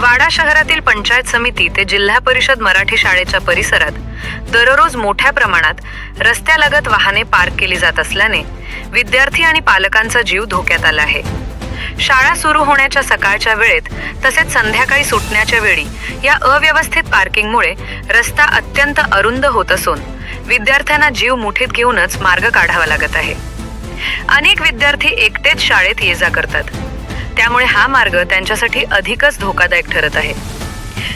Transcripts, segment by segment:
वाडा शहरातील पंचायत समिती ते जिल्हा परिषद मराठी शाळेच्या परिसरात दररोज मोठ्या प्रमाणात रस्त्यालगत वाहने पार्क केली जात असल्याने विद्यार्थी आणि पालकांचा जीव धोक्यात आला आहे. शाळा सुरू होण्याच्या सकाळच्या वेळेत तसेच संध्याकाळी सुटण्याच्या वेळी या अव्यवस्थित पार्किंगमुळे रस्ता अत्यंत अरुंद होत असून विद्यार्थ्यांना जीव मुठीत घेऊनच मार्ग काढावा लागत आहे. अनेक विद्यार्थी एकटेच शाळेत ये जा करतात. त्यामुळे हा मार्ग त्यांच्यासाठी अधिकच धोकादायक ठरत आहे.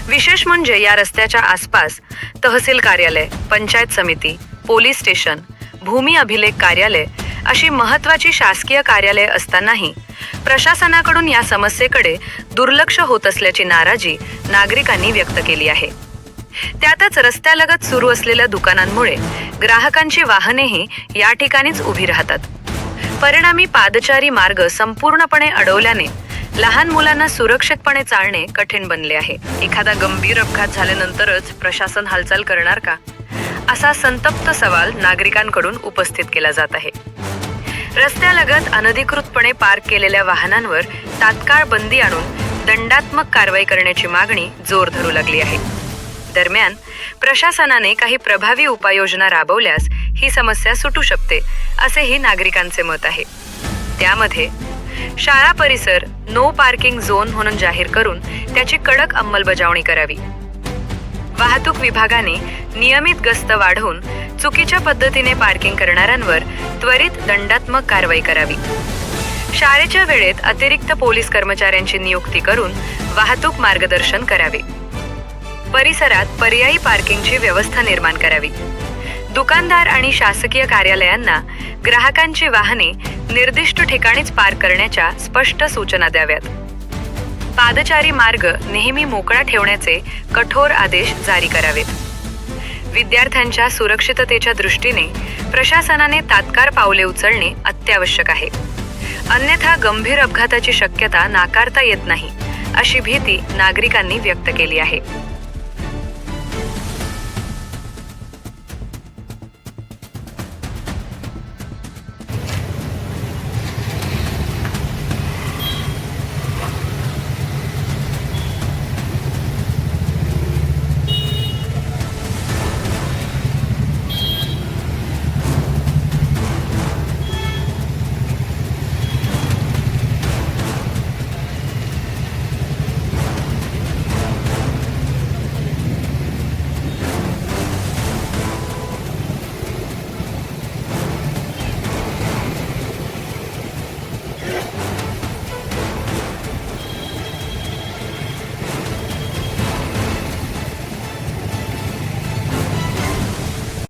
विशेष म्हणजे या रस्त्याच्या आसपास तहसील कार्यालय पंचायत समिती पोलीस स्टेशन भूमी अभिलेख कार्यालय अशी महत्वाची शासकीय कार्यालय असतानाही प्रशासनाकडून या समस्येकडे दुर्लक्ष होत असल्याची नाराजी नागरिकांनी व्यक्त केली आहे. त्यातच रस्त्यालगत सुरू असलेल्या दुकानांमुळे ग्राहकांची वाहनेही या ठिकाणीच उभी राहतात. परिणामी पादचारी मार्ग संपूर्णपणे अडवल्याने लहान मुलांना सुरक्षितपणे चालणे कठीण बनले आहे. एखादा गंभीर अपघात झाल्यानंतरच प्रशासन हालचाल करणार का? असा संतप्त सवाल नागरिकांकडून उपस्थित केला जात आहे. रस्त्यालगत अनधिकृतपणे पार्क केलेल्या वाहनांवर तात्काळ बंदी आणून दंडात्मक कारवाई करण्याची मागणी जोर धरू लागली आहे. दरम्यान प्रशासनाने काही प्रभावी उपाययोजना राबवल्यास ही समस्या सुटू शकते असेही नागरिकांचे मत आहे. त्यामध्ये शाळा परिसर नो पार्किंग झोन म्हणून जाहीर करून त्याची कडक अंमलबजावणी करावी. वाहतूक विभागाने नियमित गस्त वाढवून चुकीच्या पद्धतीने पार्किंग करणाऱ्यांवर त्वरित दंडात्मक कारवाई करावी. शाळेच्या वेळेत अतिरिक्त पोलीस कर्मचाऱ्यांची नियुक्ती करून वाहतूक मार्गदर्शन करावे. परिसरात पर्यायी पार्किंगची व्यवस्था निर्माण करावी. दुकानदार आणि शासकीय कार्यालयांना ग्राहकांची वाहने निर्दिष्ट ठिकाणीच पार्क करण्याच्या स्पष्ट सूचना द्याव्यात. पादचारी मार्ग नेहमी मोकळा ठेवण्याचे कठोर आदेश जारी करावेत. विद्यार्थ्यांच्या सुरक्षिततेच्या दृष्टीने प्रशासनाने तात्काळ पावले उचलणे अत्यावश्यक आहे. अन्यथा गंभीर अपघाताची शक्यता नाकारता येत नाही अशी भीती नागरिकांनी व्यक्त केली आहे.